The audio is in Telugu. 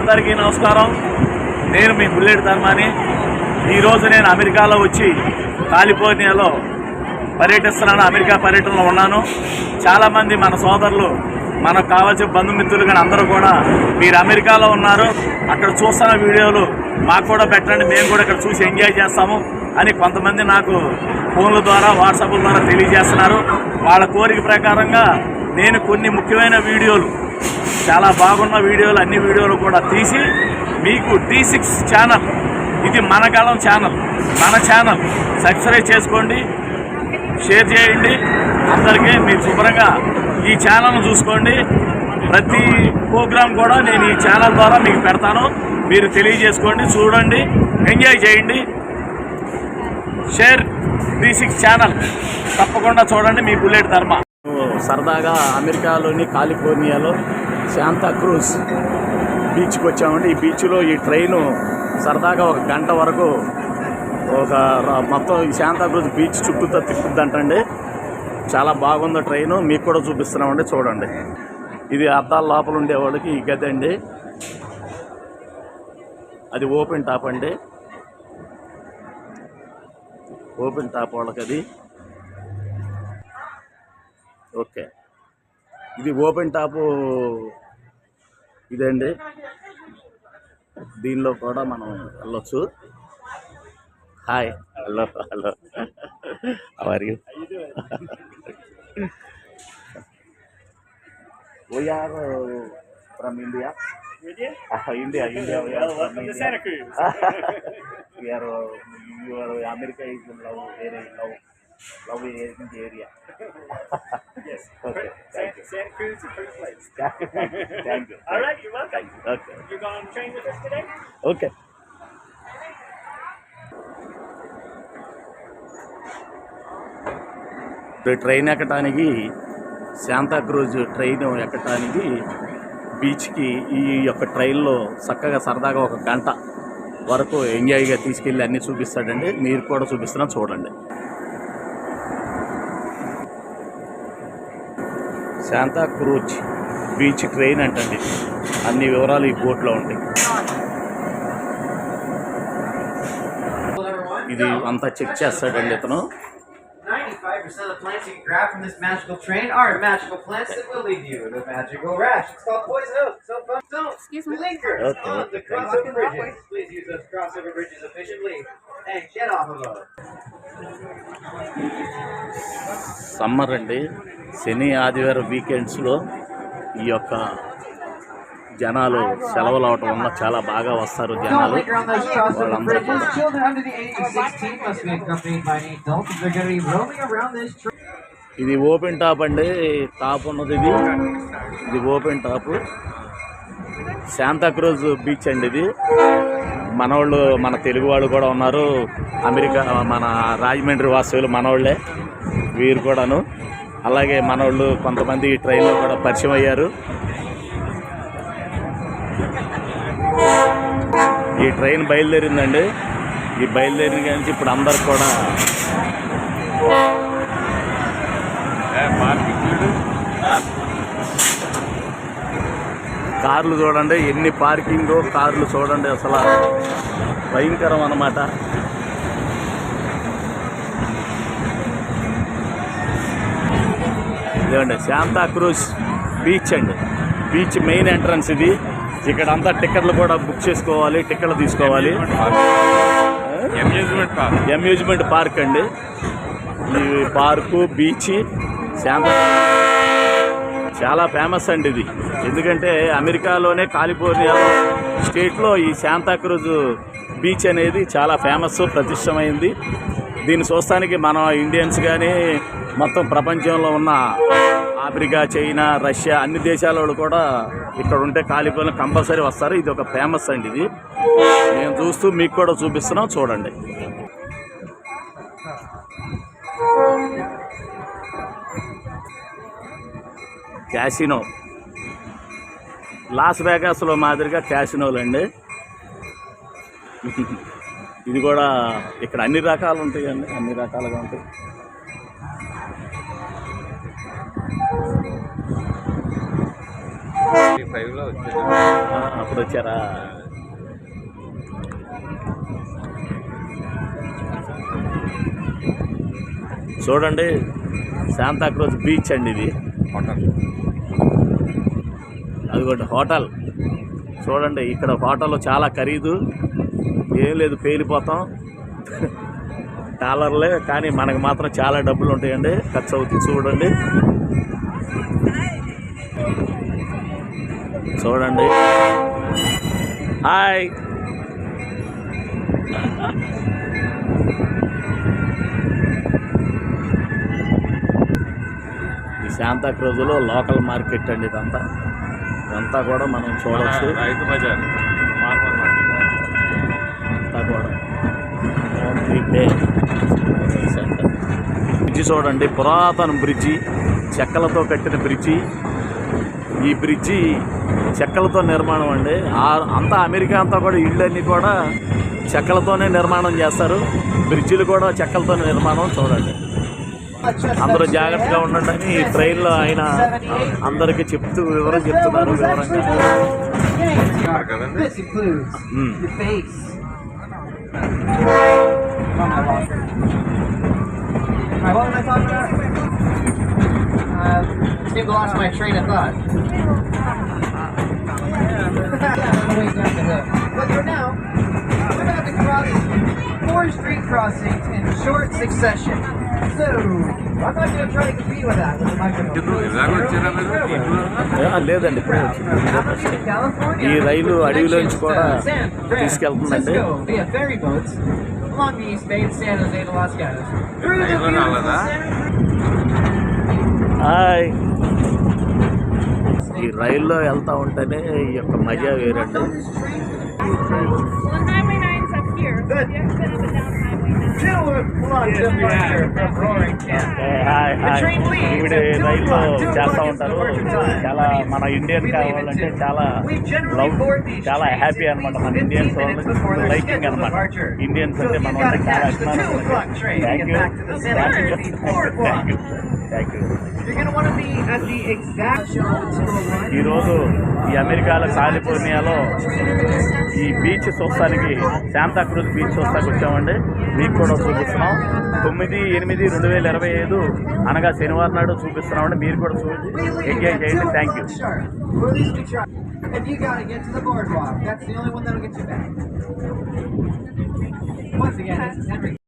అందరికీ నమస్కారం. నేను మీ బుల్లెట్ ధర్మాని. ఈరోజు నేను అమెరికాలో వచ్చి కాలిఫోర్నియాలో పర్యటిస్తున్నాను. అమెరికా పర్యటనలో ఉన్నాను. చాలామంది మన సోదరులు మనకు కావాల్సిన బంధుమిత్రులు కానీ అందరూ కూడా మీరు అమెరికాలో ఉన్నారు. అక్కడ చూస్తున్న వీడియోలు మాకు కూడా పెట్టండి. మేము కూడా ఇక్కడ చూసి ఎంజాయ్ చేస్తాము అని కొంతమంది నాకు ఫోన్ల ద్వారా వాట్సాప్ల ద్వారా తెలియజేస్తున్నారు. వాళ్ళ కోరిక ప్రకారంగా నేను కొన్ని ముఖ్యమైన వీడియోలు చాలా బాగున్న వీడియోలు అన్ని వీడియోలు కూడా తీసి మీకు టీ సిక్స్ ఛానల్ ఇది మన కాలం ఛానల్ మన ఛానల్ సబ్స్క్రైబ్ చేసుకోండి షేర్ చేయండి. అందరికీ మీరు శుభ్రంగా ఈ ఛానల్ను చూసుకోండి. ప్రతి ప్రోగ్రాం కూడా నేను ఈ ఛానల్ ద్వారా మీకు పెడతాను. మీరు తెలియజేసుకోండి చూడండి ఎంజాయ్ చేయండి. షేర్ త్రీ సిక్స్ ఛానల్ తప్పకుండా చూడండి మీ బుల్లెట్ ధర్మ. సరదాగా అమెరికాలోని కాలిఫోర్నియాలో శాంతా క్రూజ్ బీచ్కి వచ్చామండి. ఈ బీచ్లో ఈ ట్రైను సరదాగా ఒక గంట వరకు ఒక మొత్తం ఈ శాంతాక్రూజ్ బీచ్ చుట్టూతో తిప్పుద్దంటండి చాలా బాగుంది ట్రైను. మీకు కూడా చూపిస్తున్నామండి. చూడండి. ఇది అద్దాల లోపల ఉండేవాళ్ళకి ఈ గది అండి. అది ఓపెన్ టాప్ అండి. ఓపెన్ టాప్ వాళ్ళకి అది ఓకే. ఇది ఓపెన్ టాపు ఇదండి. దీనిలో కూడా మనం వెళ్ళొచ్చు. Hi. Hello hello. Our we are from India? India India. We are America is love area love love area Yes. Okay Santa, Santa Cruz is a pretty place. Thank you All right, you're welcome. Okay You're going to train with us today? ఇప్పుడు ట్రైన్ ఎక్కటానికి శాంతాక్రూజ్ ట్రైన్ ఎక్కటానికి బీచ్కి ఈ యొక్క ట్రైన్లో చక్కగా సరదాగా ఒక గంట వరకు ఎంజాయ్గా తీసుకెళ్ళి అన్నీ చూపిస్తాడండి. మీరు కూడా చూపిస్తున్నా చూడండి. శాంతాక్రూజ్ బీచ్ ట్రైన్ అంటండి. అన్ని వివరాలు ఈ బోట్లో ఉంటాయి. ఇది అంతా చెక్ చేస్తాడండి ఇతను 95% of the plants you can grab from this magical train are magical plants that will lead you to magical rash. It's called poison oak. So fun. Don't Excuse me? linger Okay, on the crossover bridges. Please use those crossover bridges efficiently and get off of those. Summer అండి శని ఆదివారం వీకెండ్స్లో ఈ యొక్క జనాలు సెలవులు అవటం వల్ల చాలా బాగా వస్తారు జనాలు వాళ్ళందరూ ఇది ఓపెన్ టాప్ అండి. టాప్ ఉన్నది ఇది. ఇది ఓపెన్ టాప్. శాంతాక్రూజ్ బీచ్ అండి ఇది. మనవాళ్ళు మన తెలుగు వాళ్ళు కూడా ఉన్నారు. అమెరికా మన రాజమండ్రి వాస్తవులు మనవాళ్ళే. వీరు కూడాను. అలాగే మనవాళ్ళు కొంతమంది ఈ ట్రైన్లో కూడా పరిచయం అయ్యారు. ఈ ట్రైన్ బయలుదేరిందండి. ఈ బయలుదేరిన కానీ ఇప్పుడు అందరు కూడా కార్లు చూడండి ఎన్ని పార్కింగ్ కార్లు చూడండి అసలు. భయంకరం అన్నమాట. ఇదండి శాంతాక్రూజ్ బీచ్ అండి. బీచ్ మెయిన్ ఎంట్రన్స్ ఇది. ఇక్కడ అంతా టికెట్లు కూడా బుక్ చేసుకోవాలి టికెట్లు తీసుకోవాలి. అమ్యూజ్మెంట్ పార్క్ అండి. ఈ పార్కు బీచ్ శాంతా చాలా ఫేమస్ అండి ఇది. ఎందుకంటే అమెరికాలోనే కాలిఫోర్నియా స్టేట్లో ఈ శాంతాక్రూజ్ బీచ్ అనేది చాలా ఫేమస్ ప్రతిష్టమైంది. దీన్ని చూస్తానికి మన ఇండియన్స్ కానీ మొత్తం ప్రపంచంలో ఉన్న ఆఫ్రికా చైనా రష్యా అన్ని దేశాల వాళ్ళు కూడా ఇక్కడ ఉంటే కాలిపోయిన కంపల్సరీ వస్తారు. ఇది ఒక ఫేమస్ అండి ఇది. మేము చూస్తూ మీకు కూడా చూపిస్తున్నాం. చూడండి. క్యాసినో. లాస్ వేగాస్లో మాదిరిగా క్యాసినోలు అండి ఇది కూడా ఇక్కడ అన్ని రకాలు ఉంటాయండి అన్ని రకాలుగా ఉంటాయి. అప్పుడు వచ్చారా? చూడండి శాంతాక్రోజ్ బీచ్ అండి ఇది. హోటల్. అదిగోండి హోటల్. చూడండి ఇక్కడ హోటల్ చాలా ఖరీదు. ఏం లేదు పేలిపోతాం. డాలర్లే కానీ మనకు మాత్రం చాలా డబ్బులు ఉంటాయండి. ఖర్చు అవుతుంది చూడండి. చూడండి. హాయ్. శాంతాక్రోజులో లోకల్ మార్కెట్ అండి ఇదంతా. ఇదంతా కూడా మనం చూడవచ్చు రైతు బజార్. అంతా కూడా. బ్రిడ్జి చూడండి పురాతన బ్రిడ్జి చెక్కలతో కట్టిన బ్రిడ్జి. ఈ బ్రిడ్జి చెక్కలతో నిర్మాణం అండి. అంతా అమెరికా అంతా కూడా ఇళ్ళన్నీ కూడా చెక్కలతోనే నిర్మాణం చేస్తారు. బ్రిడ్జిలు కూడా చెక్కలతో నిర్మాణం చూడండి. అందరూ జాగ్రత్తగా ఉండండి. అని ఈ ట్రైన్లో ఆయన అందరికీ చెప్తూ వివరం చెప్తున్నారు వివరంగా. కదండి This includes Hmm. your face. Alright, what was I talking about? Uh, seemed to lost my train of thought. Wait, down the hill. But for now, we're about to cross four street crossings in short succession. So, I'm not going to try to compete with that with the microphone. లేదండి ఇప్పుడే వచ్చింది. ఈ రైలు అడవిలోంచి కూడా తీసుకెళ్తుందండి. హాయ్ ఈ రైల్లో వెళ్తా ఉంటేనే ఈ యొక్క మజా వేరండి Good. Killer. Come on, Jim. Right here. Roaring. చేస్తా ఉంటారు. చాలా మన ఇండియన్ కావాలంటే చాలా లవ్ చాలా హ్యాపీ అనమాట మన ఇండియన్స్ లైకింగ్ అనమాట ఇండియన్స్ అంటే మనం చాలా thank you thank you thank you ఈరోజు ఈ అమెరికాలో కాలిఫోర్నియాలో ఈ బీచ్ చూస్తానికి శాంతాక్రూజ్ బీచ్ చూస్తానికి వచ్చామండి. మీకు కూడా చూపిస్తున్నాం. తొమ్మిది ఎనిమిది రెండు వేల ఇరవై ఐదు అనగా శనివారం నాడు చూపిస్తున్నామండి. మీరు కూడా చూసి ఎంజాయ్ చేయండి. Thank you